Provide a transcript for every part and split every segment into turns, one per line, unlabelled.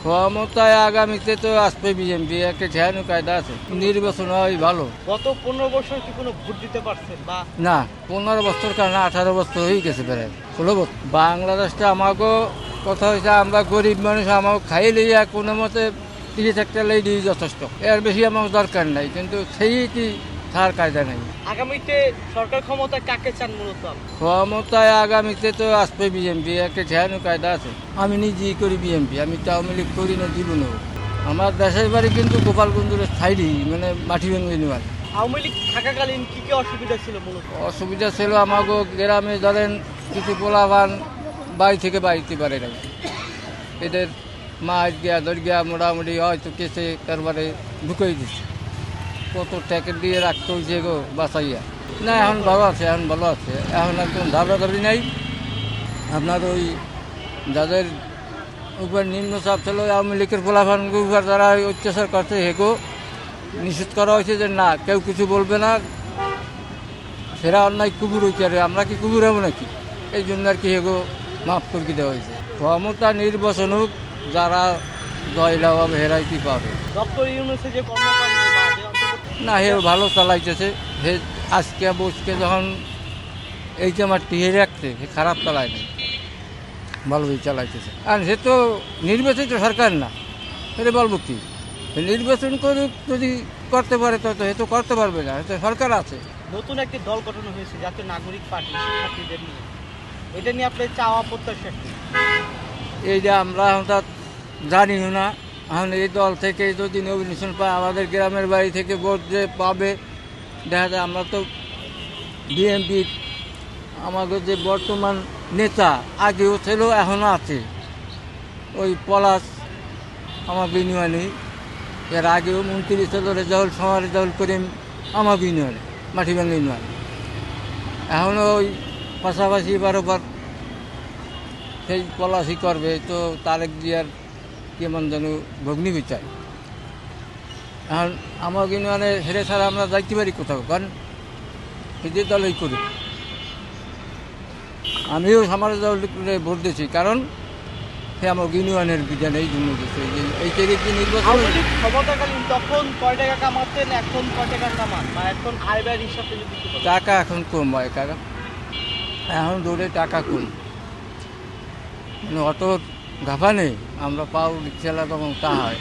ক্ষমতায় আগামীতে তো আসবে বিএমপি একটা ঠেয়ানো কায়দা আছে। নির্বাচন হয় ভালো।
গত পনেরো বছর কি কোনো ভোট দিতে পারছেন বা?
না পনেরো বছর কারণ আঠারো বছর হয়ে গেছে প্রায় ষোলো বছর। বাংলাদেশটা আমাকেও কথা হয়েছে আমরা গরিব মানুষ আমাকে খাই লইয়া কোনো মতে তিরিশ একটা লাই দিই যথেষ্ট। এর বেশি আমার দরকার নাই কিন্তু সেই কি তার কায়দা নেই।
আগামীতে সরকার ক্ষমতায় কাকে চান মূলত?
ক্ষমতায় আগামীতে তো আসবে বিএমপি একটা ঠেয়ানো কায়দা আছে। আমি নিজেই করি বিএমপি আমি তো আওয়ামী লীগ করি না জীবনেও আমার দেশের বাড়ি কিন্তু গোপালগঞ্জের সাইডই মানে মাটি ভেঙে নেওয়ার
আওয়ামী লীগ থাকাকালীন কি কি অসুবিধা ছিল মূলত?
অসুবিধা ছিল আমাকে গ্রামে ধরেন কিছু পোলাবান বাড়ি থেকে বাড়িতে পারে না এদের মাছ গিয়া ধর গিয়া মোটামুটি হয়তো কেসে কারবারে ঢুকাই দিচ্ছে কত ট্যাকেট দিয়ে রাখতে হয়েছে গো বাঁচাইয়া। না, এখন ভালো আছে, এখন ভালো আছে। এখন একদম ধারাধারি নাই। আপনার ওই যাদের উপর নিম্নচাপ ছিল, আওয়ামী লীগের পোলাফান উপর যারা অত্যাচার করছে হেগো নিষেধ করা হয়েছে যে না, কেউ কিছু বলবে না। সেরা অন্যায় কুকুর হইতে পারে আমরা কি কুকুর হব নাকি? এই জন্য আর কি এগো মাফ করে দেওয়া হয়েছে। ক্ষমতা নির্বাচন হোক, যারা জয়লাভ হেরাই কি পাবে
ডক্টর ইউনুসে যে কর্মকাণ্ড
না হে ভালো চালাইতেছে হে আজকে বসকে যখন এই যে আমার টিহে রাখছে সে খারাপ চালায় না ভালোই চালাইতেছে আর সে তো নির্বাচিত সরকার না। এটা বলব কি? নির্বাচন করুক যদি করতে পারে তো হে তো করতে পারবে না। তো সরকার আছে।
নতুন একটি দল গঠন হয়েছে জাতীয় নাগরিক পার্টি শিক্ষার্থীদের নিয়ে। এটা নিয়ে আপনার চাওয়া প্রত্যাশা
যে আমরা জানিও না এখন এই দল থেকে যদি নমিনেশন পায়, আমাদের গ্রামের বাড়ি থেকে ভোট যে পাবে, দেখা যায় আমরা তো বিএনপি আমাদের যে বর্তমান নেতা আগেও ছিল এখনও আছে। ওই পলাশ, আমার বিনিময়ে এর আগেও মন্ত্রী ছিল, রেজাউল সমার রেজাউল করিম, আমার বিনিময়ে মাটিভাঙ্গা ইউনিয়ন এখনও ওই পাশাপাশি বারোবার সেই পলাশি করবে, তো তারেক জিয়ার কেমন যেন ভগ্নি বিচার এখন আমার ইউনিয়নে হেরে ছাড়া আমরা যাইতে পারি কোথাও কারণ সেদিকে দলই করি। আমিও আমার দলে ভোট দিয়েছি কারণ সে আমার ইউনিয়নের বিধান এই জন্য দিচ্ছে এই যে- এই থেকে কি নির্বাচন
ক্ষমতাকালীন তখন কয় টাকা কামাতেন এখন কয় টাকা কামান? বা এখন আয় ব্যয়ের হিসাবে যদি
টাকা এখন কম হয় কাকা এখন দৌড়ে টাকা কম। মানে অত গাফা নেই, আমরা পাও রিক্সালা তখন তা হয়।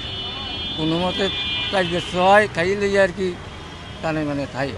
কোনো মতে কাজ হয় খাইলে আর কি তাহলে মানে খাই